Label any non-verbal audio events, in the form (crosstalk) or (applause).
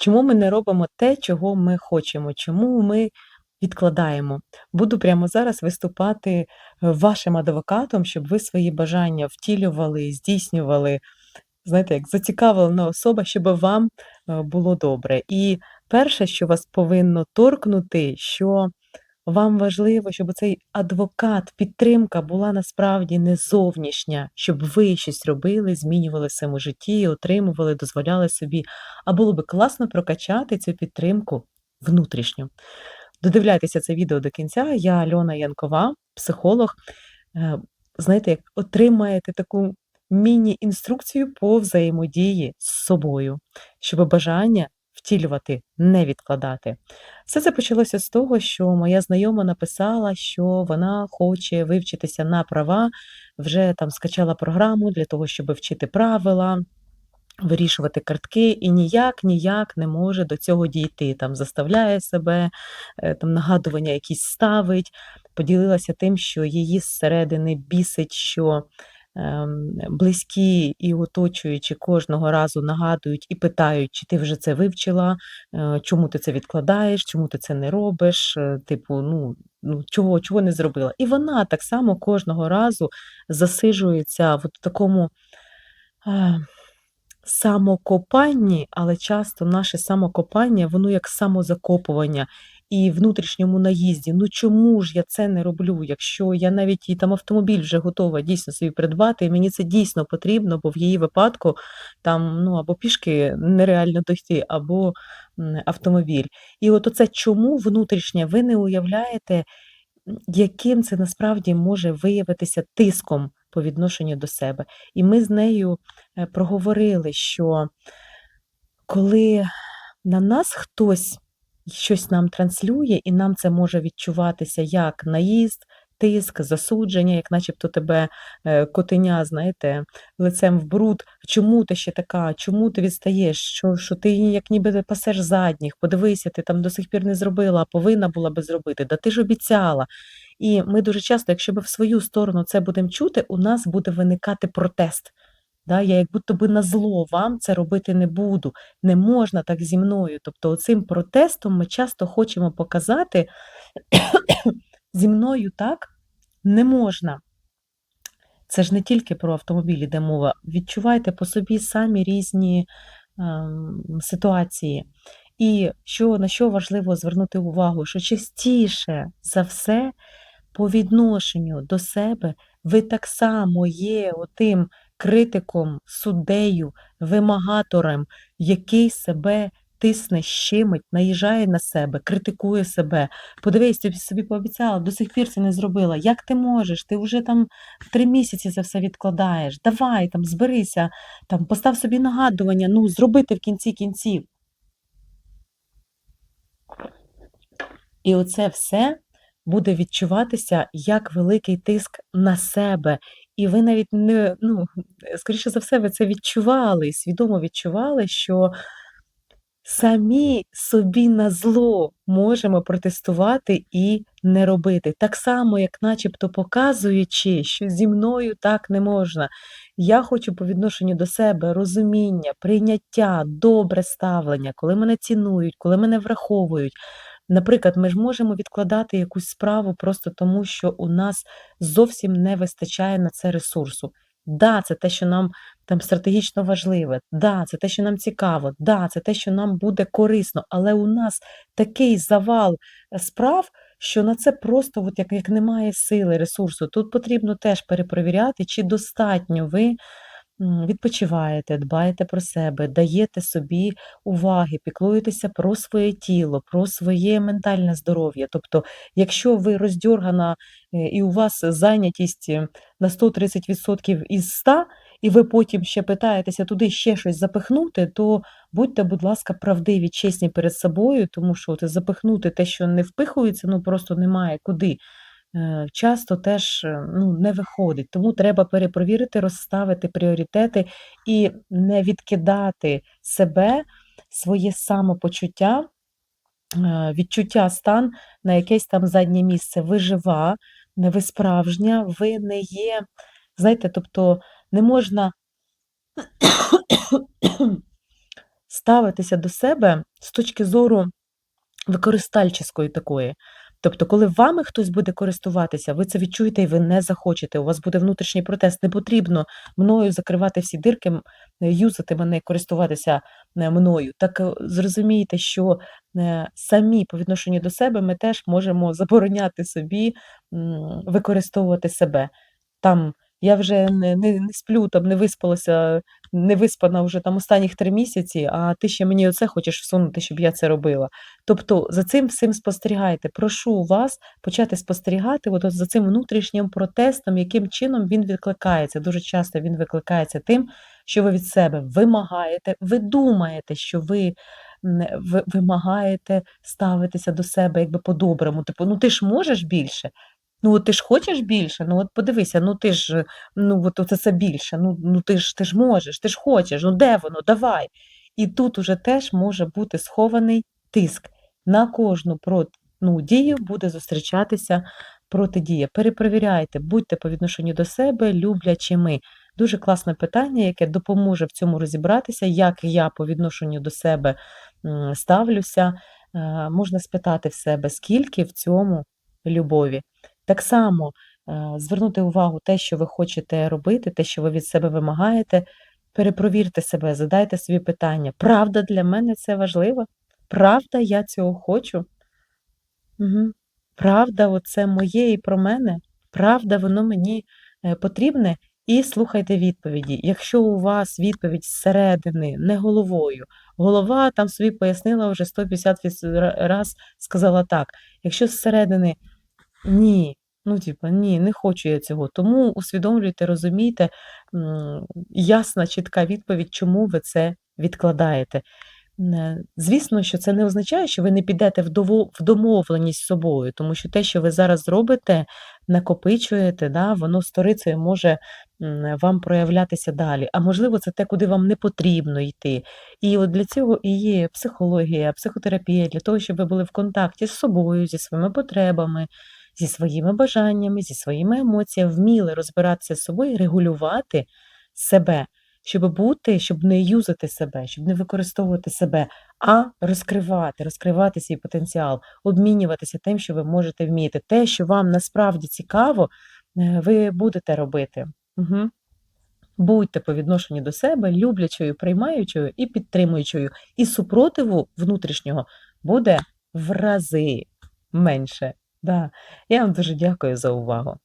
Чому ми не робимо те, чого ми хочемо? Чому ми відкладаємо? Буду прямо зараз виступати е, вашим адвокатом, щоб ви свої бажання втілювали, здійснювали, знаєте, як зацікавлена особа, щоб вам е, було добре. І перше, що вас повинно торкнути, що вам важливо, щоб цей адвокат, підтримка була насправді не зовнішня, щоб ви щось робили, змінювали в своєму житті, отримували, дозволяли собі. А було би класно прокачати цю підтримку внутрішню. Додивляйтеся це відео до кінця. Я Альона Янкова, психолог. Е, Знаєте, як отримаєте таку міні-інструкцію по взаємодії з собою, щоб бажання втілювати, не відкладати. Все це почалося з того, що моя знайома написала, що вона хоче вивчитися на права, вже там скачала програму для того, щоб вчити правила. Вирішувати картки і ніяк ніяк не може до цього дійти. Там заставляє себе, е, там нагадування якісь ставить. Поділилася тим, що її зсередини бісить, що близькі і оточуючі кожного разу нагадують і питають, чи ти вже це вивчила, е, чому ти це відкладаєш, чому ти це не робиш, е, типу, ну, ну чого, чого не зробила. І вона так само кожного разу засиджується в такому. е, Самокопанні, але часто наше самокопання, воно як самозакопування і внутрішньому наїзді. Ну чому ж я це не роблю? Якщо я навіть і там автомобіль вже готова дійсно собі придбати, і мені це дійсно потрібно, бо в її випадку там ну або пішки нереально дойти, або автомобіль. І от оце чому внутрішнє, ви не уявляєте, яким це насправді може виявитися тиском по відношенню до себе. І ми з нею е, проговорили, що коли на нас хтось щось нам транслює, і нам це може відчуватися як наїзд, тиск, засудження, як начебто тебе е, котеня, знаєте, лицем в бруд. Чому ти ще така? Чому ти відстаєш? Що, що ти як ніби пасеш задніх? Подивися, ти там до сих пір не зробила, а повинна була би зробити. Да ти ж обіцяла. І ми дуже часто, якщо ми в свою сторону це будемо чути, у нас буде виникати протест. Да, Я як будто би на зло вам це робити не буду. Не можна так зі мною. Тобто, цим протестом ми часто хочемо показати, (clears throat) зі мною так не можна. Це ж не тільки про автомобіль іде мова. Відчувайте по собі самі різні ем, ситуації. І що, на що важливо звернути увагу, що частіше за все по відношенню до себе ви так само є отим критиком, суддею, вимагатором, який себе тисне, щемить, наїжджає на себе, критикує себе. Подивись, ти собі пообіцяла, до сих пір це не зробила. Як ти можеш? Ти вже там три місяці це все відкладаєш. Давай там зберися, там постав собі нагадування, ну зробити в кінці кінців. І оце все буде відчуватися як великий тиск на себе. І ви навіть не, ну, скоріше за все, ви це відчували, свідомо відчували, що самі собі на зло можемо протестувати і не робити. Так само, як начебто показуючи, що зі мною так не можна. Я хочу по відношенню до себе розуміння, прийняття, добре ставлення, коли мене цінують, коли мене враховують. Наприклад, ми ж можемо відкладати якусь справу просто тому, що у нас зовсім не вистачає на це ресурсу. Да, це те, що нам там стратегічно важливе, да, це те, що нам цікаво, да, це те, що нам буде корисно, але у нас такий завал е, справ, що на це просто от як, як немає сили, ресурсу. Тут потрібно теж перепровіряти, чи достатньо ви відпочиваєте, дбаєте про себе, даєте собі уваги, піклуєтеся про своє тіло, про своє ментальне здоров'я. Тобто, якщо ви роздьоргана е, і у вас зайнятість е, на 130% із 100, і ви потім ще питаєтеся туди ще щось запихнути, то будьте, будь ласка, правдиві, чесні перед собою, тому що от запихнути те, що не впихується, ну просто немає куди. Е, часто теж е, ну, не виходить. Тому треба перепровірити, розставити пріоритети і не відкидати себе, своє самопочуття, е, відчуття стан на якесь там заднє місце. Ви жива, не ви справжня, ви не є. Знаєте, тобто не можна ставитеся до себе з точки зору використальческої такої. Тобто, коли вами хтось буде користуватися, ви це відчуєте і ви не захочете. У вас буде внутрішній протест. Не потрібно мною закривати всі дирки, юзати мене, користуватися е, мною. Так е, зрозумійте, що е, самі по відношенню до себе ми теж можемо (laughs) забороняти собі використовувати себе. Там я вже не, не, не сплю, там не виспалася, не виспана вже там останніх три місяці, а ти ще мені оце хочеш всунути, щоб я це робила. Тобто за цим всім спостерігайте. Прошу вас почати спостерігати от, за цим внутрішнім протестом, яким чином він відкликається. Дуже часто він викликається тим, що ви від себе вимагаєте, ви думаєте, що ви. ви вимагаєте ставитися до себе якби по-доброму. Типу, ну ти ж можеш більше, Ну, от ти ж хочеш більше? Ну, от подивися, ну ти ж, ну от це більше, ну, ну ти ж ти ж можеш, ти ж хочеш, ну де воно? Давай. І тут уже теж може бути схований тиск. На кожну прот, ну, дію буде зустрічатися протидія. Перепровіряйте, будьте по відношенню до себе люблячими. Дуже класне питання, яке допоможе в цьому розібратися, як я по відношенню до себе ставлюся. Е, Можна спитати в себе, скільки в цьому любові. Так само е, звернути увагу те, що ви хочете робити, те, що ви від себе вимагаєте, перепровірте себе, задайте собі питання: правда для мене це важливо? Правда, я цього хочу? Угу. Правда, оце моє і про мене? Правда, воно мені е, потрібне? І слухайте відповіді. Якщо у вас відповідь зсередини, не головою, голова там собі пояснила вже 150 раз, сказала так. Якщо зсередини ні, ну, типа, ні, не хочу я цього. Тому усвідомлюйте, розумійте, ясна, чітка відповідь, чому ви це відкладаєте. Е, Звісно, що це не означає, що ви не підете в домовленість з собою, тому що те, що ви зараз робите, накопичуєте, да, воно сторицею може вам проявлятися далі. А можливо, це те, куди вам не потрібно йти. І от для цього і є психологія, психотерапія, для того, щоб ви були в контакті з собою, зі своїми потребами, зі своїми бажаннями, зі своїми емоціями, вміли розбиратися з собою регулювати себе щоб бути, щоб не юзати себе, щоб не використовувати себе, а розкривати, розкривати свій потенціал, обмінюватися тим, що ви можете вміти. Те, що вам насправді цікаво, е, ви будете робити. Угу. Будьте по відношенню до себе люблячою, приймаючою і підтримуючою. І супротиву внутрішнього буде в рази менше. Да. Я вам дуже дякую за увагу.